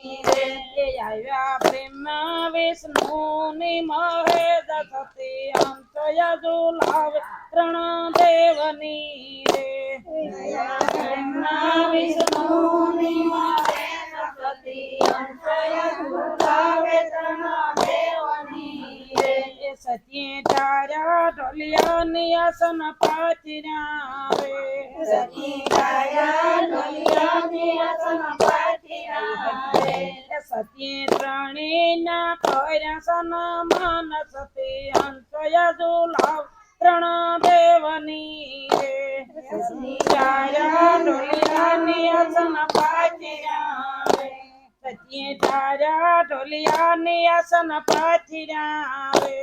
આવ્યા બ્રહ્મા વિષ્ણુ ની મહેદ સતી અંત યજુલાવે ત્રણ દેવની રે બ્રહ્મા વિષ્ણુની મારે સતી અંતય દુર્ગાવે ત્રણ દેવની રે. સતી તારા ઢોલિયા ઢોલિયાની આસન પાચર્યા રે સતી કાયા ઢોલિયાની આસન પાથર્યા રે. એ સત્ય ત્રણેય ના કર્યા સન્માન સતી અંત યજુલાવ ત્રણ દેવની તારા ઢોલિયાની આસન પાથર્યા રે સત્ય તારા ઢોલિયાની આસન પાથર્યા રે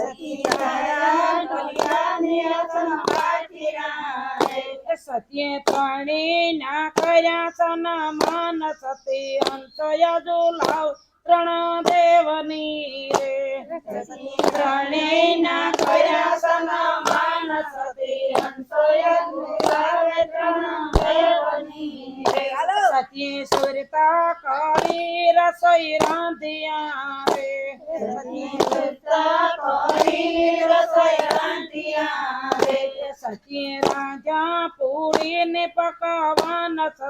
સતી કાયા ઢોલિયાની આસન પાથર્યા રે. એ સત્ય ત્રણેય ના કર્યા સન્માન સતી અંત યજુલાવ ત્રણ દેવની રે સતી ત્રણેય ના કર્યા સન્માન સતી અંતોય દુર્ગાવે ત્રણ દેવની રે. સત્ય સુરતા કરી રસોઈ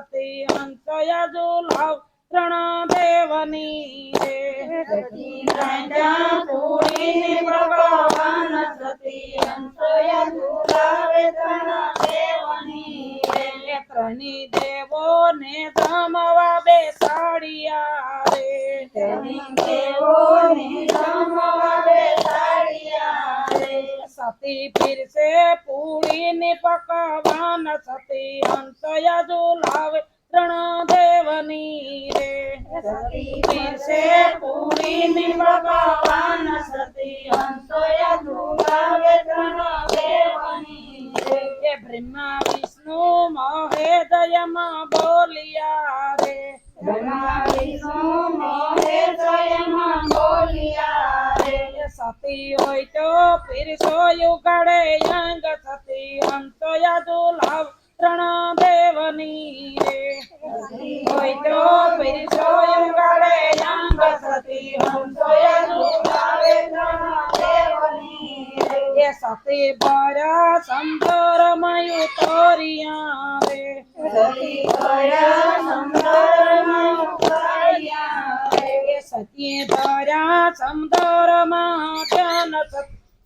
સતી અંત યજુલાવ ત્રણ દેવની રે સતી રાંધા પૂરીને ભગવાન સતી અંતોય દુર્ગાવે ત્રણ દેવની રે. એ ત્રણેય દેવો ને જમવા બેસાડ્યા રે તેની દેવોને જમવા બેસાડ્યા રે. સતી પીરસે પૂરી ને પકવાન સતી અંત યજુલાવે ત્રણ દેવની રે સતી પીરસે પૂરીને પકવાન સતી અંતોય લાવે ત્રણ દેવની રે. એ બ્રહ્મા વિષ્ણુ મહેદયમાં બોલિયા રે બ્રહ્મા સતી હોય તો પીરસો યુગડે અંગ થતી અંતો યાદુ લાવ ત્રણ દેવની રે હોય તો પીરસો યુગડે અંગ થતી અંતો યાદુ દુર્ગાવે ત્રણ દેવની રે. એ સતી બરા સંતર મયુ તોરિયા રે સતી કયા સંસારમાં ઉતાર્યા રે. એ સત્ય ધરા સમદરમાં ધ્યાન સત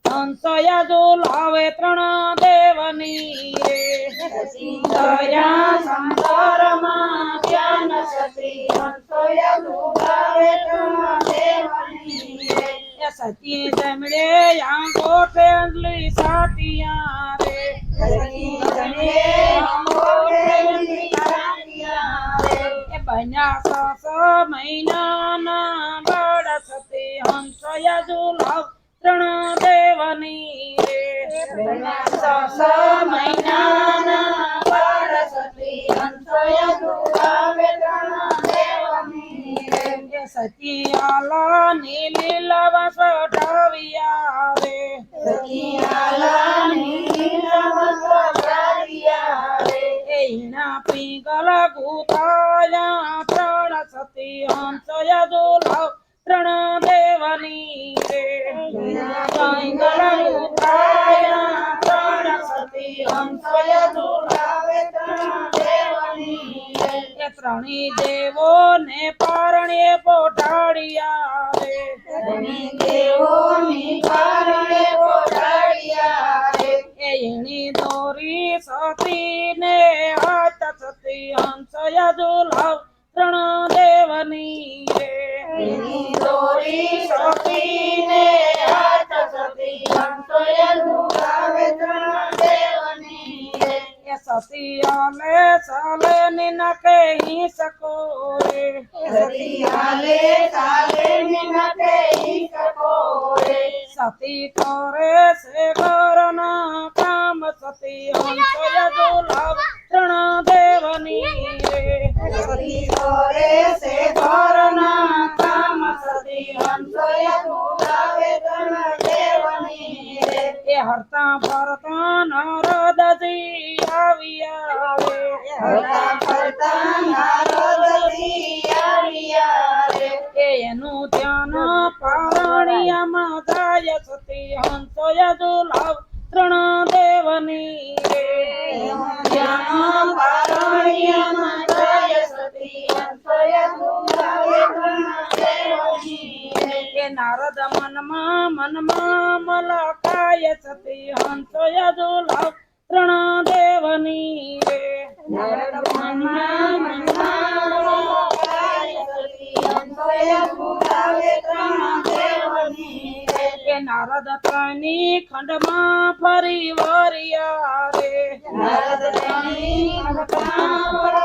અંતય લાવે ત્રણ દેવની રે સતી કયા સંસારમાં ધ્યાન સતી અંતોય દુર્ગાવે ત્રણ દેવની રે. એ સત્ય જમડે આંગોઠે અંજલી સાટિયા રે સતી જને અંગોઠેલી કાઢ્યા રે. સસ મહિનાના બળ સતી હંસય લાવ ત્રણ દેવની રે સસ મહિનાના બાળ સતી અંતોય દુર્ગાવે ત્રણ દેવની રે. એ સતિયાલા નીલીલવ સઢાવ્યા રે સતી આલાની લીલામાં સ્વજાર્યા રે. ઈણા પીગલ ગુતાયા ત્રણ સતી હંસય લાવ ત્રણ દેવની રે પીંગળ ઉઠાયા ત્રણ સતી અંતોય દુર્ગાવે ત્રણ દેવની રે. એ દેવો ને પારણે પોઢાડ્યા રે ધની દેવોની કારણે ઓઢાડ્યા રે. એ દોરી સતી હંસય લાવ ત્રણ દેવની દોરી સતીને હાથ સતી અંતોય દુર્ગાવે ત્રણ દેવની રે. એ સતી આલે સાલે નિનકે હી સકો રે. સતી કરે કામ સતી લાવ પાટણ દેવની રે સે ઘરના કામ એ હરતા ફરતા નરદજી આવી આવે હરતા ફરતા નરદજી આવી આવે કે એનું ધ્યાન પારણિયામાં જાય સતી હંસય તુલાવ ત્રણ દેવની નારદ મનમાં મનમાં મલકાય સતી હંસો યદુલાવ ત્રણ દેવની રે નરદ મનમાં મનમાં જાય સતી હંસોય દુલાવે ત્રણ દેવની રે. કે નારદ ત્રણની ખંડમાં ફરી વરિયા રે નરદ તેની વળ્યા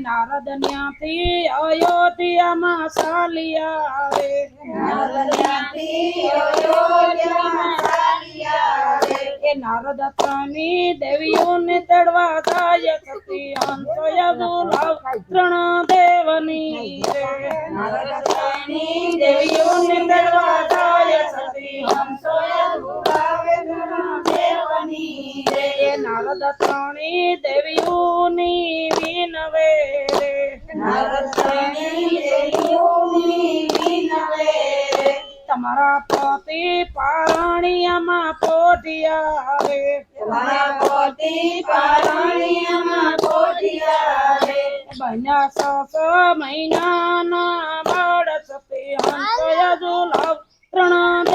નારદ ન્યાથી અયોધ્યામાં સાલિયા રે નરદ ત્યાંથી અયોધ્યામાં ચાલ્યા રે. એ નારદ તની દેવીઓને તેડવા જાય યદુલાવ ત્રણ દેવની રે. નરદ તેની દેવીઓને તેડવા જાય સતી હંસોય દુલાવે દેવની રે. નારદ ત્રણી દેવીઓની વિનવે રે નરદ તેની દેવીઓની વિનવે તમારા પતિ પારણિયામાં પોઢિયા રે તમારા પોતી પારણિયામાં. બન્યા મહિનાના સતી ત્રણ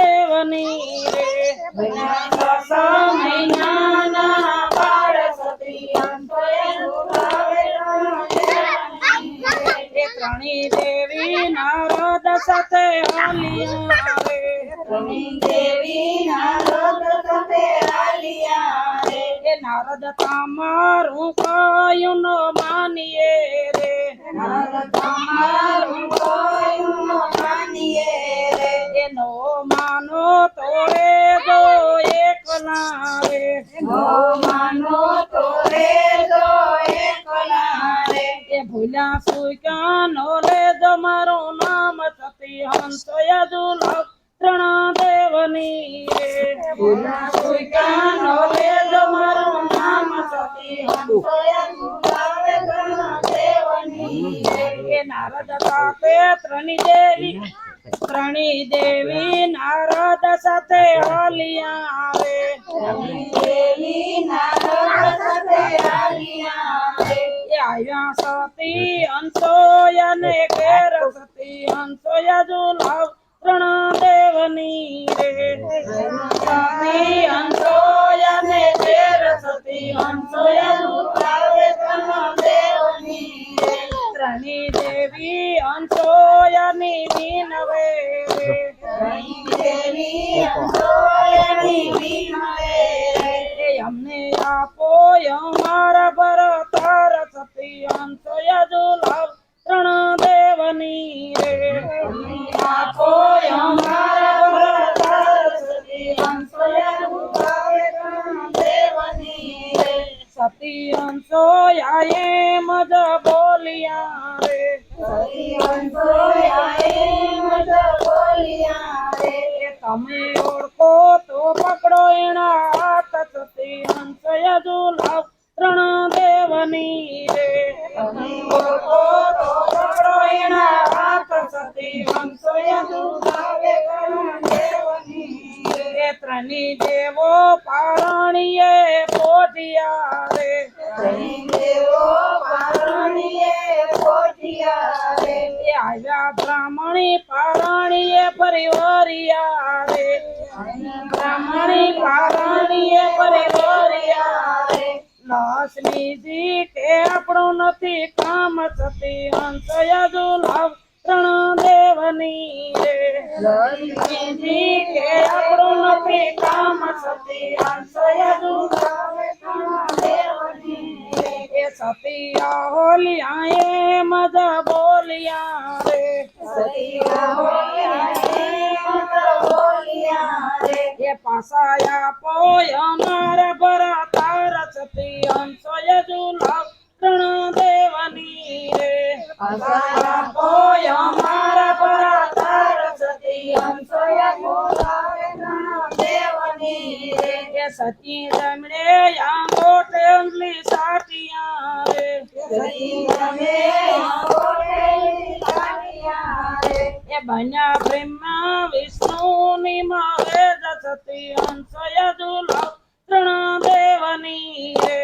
સતી હંસોય ત્રણ ત્રણી દેવી નારદ હાલિયા રે. ત્રણેય દેવી નારદ નારદ તમારું કયું માનીએ રે. તમારું કોયું ન માનીએ રે. એનો માનો તોડે દો એકલા રે નો માનો તો રે તો એકલા રે. એ ભૂલ્યા સુક્યા નો લે મારું નામ સતી હંસ યદુલાવ ત્રણ દેવની રે ભૂલા સુઈકાનો વેદ મારું નામ સતી ત્રણ દેવની એ નારદ સાથે ત્રણી દેવી ત્રણી દેવી નારદ સાથે હલિયા આવે. ત્રણેય દેવી નારદ સાથે હલિયા આવે. આવ્યા સતી હંસો યને ઘેર સતી હંસો યદુલાવ ત્રણ દેવની અમને આપો અમારા ભરતાર સતી હંસો યદુલાવ ત્રણ દેવની રે આપો અમારા ભરતાર સતી હંસોય દુલાવે ત્રણ દેવની રે. સતી હંસો આયે મજ બોલિયા રે સતી હંસોય એમ જ બોલ્યા રે. એ તમે ઓળખો તો પકડો એના હાથ સતી હંસો યદુલાવ ત્રણ દેવની રે તમે ઓળખો તો પકડો એના હાથ સતી હંસોય ત્રણ દેવની રે. ત્રણી દેવો પારણીએ પોઢિયા રે ત્રણેય આવ્યા બ્રાહ્મણી પારણીએ ફરી રે બ્રાહ્મણી પારણીએ ફરી વરિયા રે. લક્ષ્મીજી કે આપણું નથી કામ સતી અંત યદુલાવ ત્રણ દેવની રે. લક્ષ્મીજી કે આપણું નથી કામ સતી અંત દેવની રે. એ સતી હોલિયા એ મજ બોલિયા રે સતી હોયા એમ જ બોલ્યા રે. એ પાસાયા પોય મારા ભરા તાર સતી હંસો યદુલાવ ત્રણ દેવની રે અસાયા પોય મારા ભરા તાર સતી હંસોય બોલાવે ત્રણ દેવની રે. એ સતી જમણે આંગોઠે અંગલી સાટિયા રે સતી રે. એ બન્યા બ્રહ્મા વિષ્ણુ ની મહેજ સતી હંસ યદુલા ત્રણ દેવની રે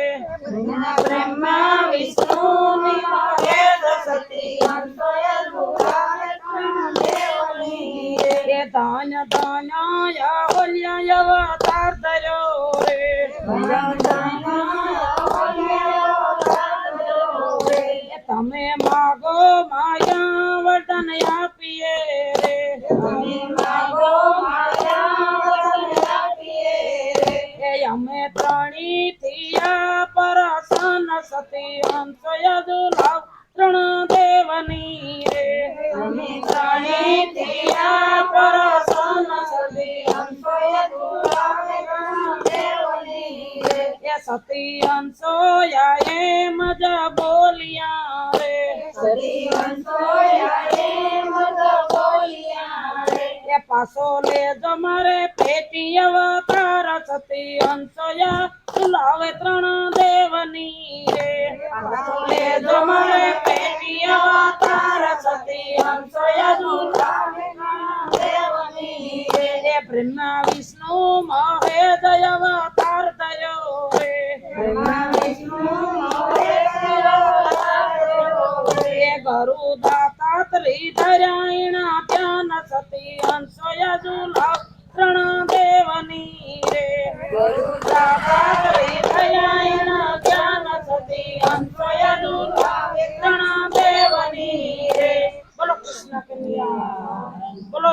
બ્રહ્મા વિષ્ણુ નિમહેશ સતી હંસોય મુરારે ત્રણ દેવની રે. એ ધાન્ય ધાન્ય યા અવતાર ધર્યો રે. તમે માગો માયા વરદાન આપીએ રે. અમે ત્રણી થયા પરાસન સતી હંસ યદુલાવ ત્રણ દેવની રે. એ સતી હંસો યા એમ મજા બોલિયા રે. પાસો લે મારે પેટી અવતાર. સતી અંશો યા તુલાવે ત્રણ દેવની રે. પાસો લે મારે પેટી અવતાર. સતી અંશો યા તુલાવે ત્રણ દેવની રે. બ્રહ્મા વિષ્ણુ મહેશ અવતાર થયો રે એ ગરુ દાતા ત્રિધરાયણ ધ્યાન સતી યજુલા ત્રણ દેવની રે. દાતા ત્રિધરાયણ ધ્યાન સતી હંસો યજુલા ત્રણ દેવની રે. બોલો કૃષ્ણ કન્યા. બોલો